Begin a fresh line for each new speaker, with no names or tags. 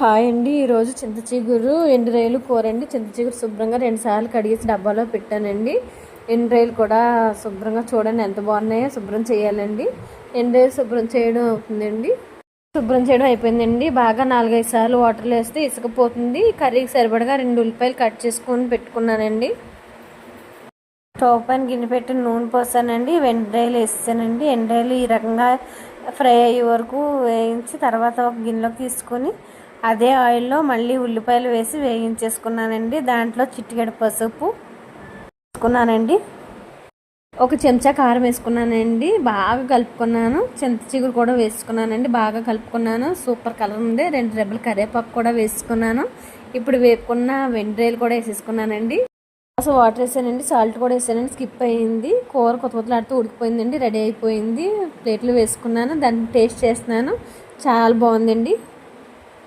Hi అండి. ఈరోజు చింతచిగురు ఎండు రైలు కూర అండి చింతచిగురు శుభ్రంగా రెండు సార్లు కడిగేసి డబ్బాలో పెట్టానండి. ఎండు రైలు కూడా శుభ్రంగా చూడండి ఎంత బాగున్నాయో శుభ్రం చేయాలండి. ఎండు రైలు శుభ్రం చేయడం అవుతుందండి. శుభ్రం చేయడం అయిపోయిందండి. బాగా నాలుగైదు సార్లు వాటర్లో వేస్తే ఇసుకపోతుంది. కర్రీకి సరిపడగా రెండు ఉల్లిపాయలు కట్ చేసుకొని పెట్టుకున్నానండి. స్టవ్ పైన గిన్నె పెట్టి నూనె పోసానండి. వెండ్రాయలు వేసానండి ఎండ్రాయలు ఈ రకంగా ఫ్రై అయ్యే వరకు వేయించి తర్వాత ఒక గిన్నెలోకి తీసుకొని అదే ఆయిల్లో మళ్ళీ ఉల్లిపాయలు వేసి వేయించేసుకున్నానండి. దాంట్లో చిట్టిగడ పసుపు వేసుకున్నానండి. ఒక చెంచా కారం వేసుకున్నానండి. బాగా కలుపుకున్నాను. చింత చిగురు కూడా వేసుకున్నానండి. బాగా కలుపుకున్నాను. సూపర్ కలర్ ఉంది. రెండు రెబ్బలు కరివేపాకు కూడా వేసుకున్నాను. ఇప్పుడు వేపుకున్న వెండ్రేలు కూడా వేసేసుకున్నానండి. అసలు వాటర్ వేసానండి. సాల్ట్ కూడా వేసానండి. స్కిప్ అయ్యింది కూర కొత్త కొత్తలాడుతూ ఉడికిపోయిందండి. రెడీ అయిపోయింది. ప్లేట్లు వేసుకున్నాను. దాన్ని టేస్ట్ చేస్తున్నాను. చాలా బాగుందండి.